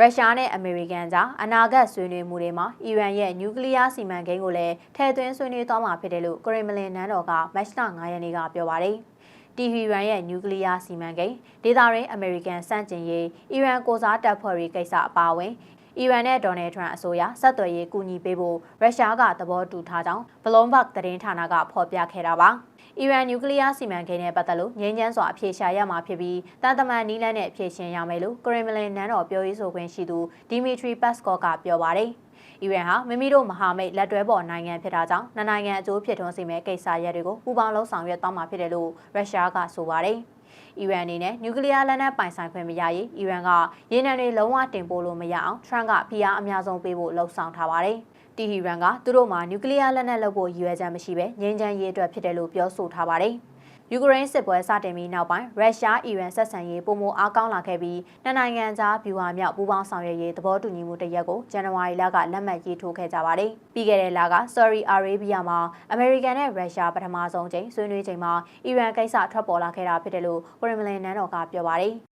ရုရှားနဲ့အမေရိကန်ကြားအနာဂတ်ဆွေးနွေးမှုတွေမှာအီရန်ရဲ့နျူကလ িয়ার စီမံကိန်းကိုလည်းထည့်သွင်းဆွေးနွေးသွားမှာဖြစ်တယ်လို့ကရင်မလင်နန်းတော်ကမတ်လ9ရက်နေ့ကပြောပါတယ်။တီဟီရန်ရဲ့နျူကလ িয়ার စီမံကိန်းဒေသရင်းအမေရိကန်စန့်ကျင်ရေးအီရန်ကိုစားတပ်ဖွဲ့တွေကိစ္စအပါအဝင် အီရန်နဲ့ဒေါ်နယ်ထရန့်အစိုးရဆက်သွယ်ရေးကူညီပေးဖို့ရုရှားကသဘောတူထားကြောင်းဘလုံဘတ်သတင်းဌာနကဖော်ပြခဲ့တာပါ။အီရန်နျူကလ িয়ার စီမံကိန်းနဲ့ပတ်သက်လို့ငြိမ်းချမ်းစွာအဖြေရှာရမှာဖြစ်ပြီးတန်တမန်နီးလန်းနဲ့အဖြေရှင်ရမယ်လို့ကရင်မလင်နန်းတော်ပြောရေးဆိုခွင့်ရှိသူဒီမီထရီပတ်စကော့ကပြောပါတယ်။ အီရန်ဟာမိမိတို့မဟာမိတ်လက်တွဲပေါ်နိုင်ငံဖြစ်တာကြောင့်နှစ်နိုင်ငံအကျိုးဖြစ်ထွန်းစေမယ့်ကိစ္စရပ်တွေကိုပူးပေါင်းလှုပ်ဆောင်ရွက်သွားမှာဖြစ်တယ်လို့ရုရှားကဆိုပါတယ်။အီရန်အနေနဲ့နျူကလ িয়ার လက်နက်ပိုင်ဆိုင်ခွင့်မရရေးအီရန်ကရေနံတွေလုံးဝတင်ပို့လို့မရအောင်ထရန့်ကဖိအားအများဆုံးပေးဖို့လှုံ့ဆော်ထားပါတယ်။တီဟီရန်ကသူတို့မှာနျူကလ িয়ার လက်နက်လုပ်ဖို့ရည်ရွယ်ချက်မရှိဘဲငြိမ်းချမ်းရေးအတွက်ဖြစ်တယ်လို့ပြောဆိုထားပါတယ်။ ယူကရိန်းစစ်ပွဲစတင်ပြီးနောက်ပိုင်းရုရှားအီရန်ဆက်ဆံရေးပုံမအားကောင်းလာခဲ့ပြီးနှစ်နိုင်ငံကြားဗျူဟာမြောက်ပူးပေါင်းဆောင်ရွက်ရေးသဘောတူညီမှုတစ်ရပ်ကိုဇန်နဝါရီလကလက်မှတ်ရေးထိုးခဲ့ကြပါတယ်။ပြီးခဲ့တဲ့လက Saudi Arabia မှာအမေရိကန်နဲ့ရုရှားပထမဆုံးချိန်ဆွေးနွေးချိန်မှာအီရန်ကိစ္စထွက်ပေါ်လာခဲ့တာဖြစ်တယ်လို့ကိုရီမလင်နန်းတော်ကပြောပါတယ်။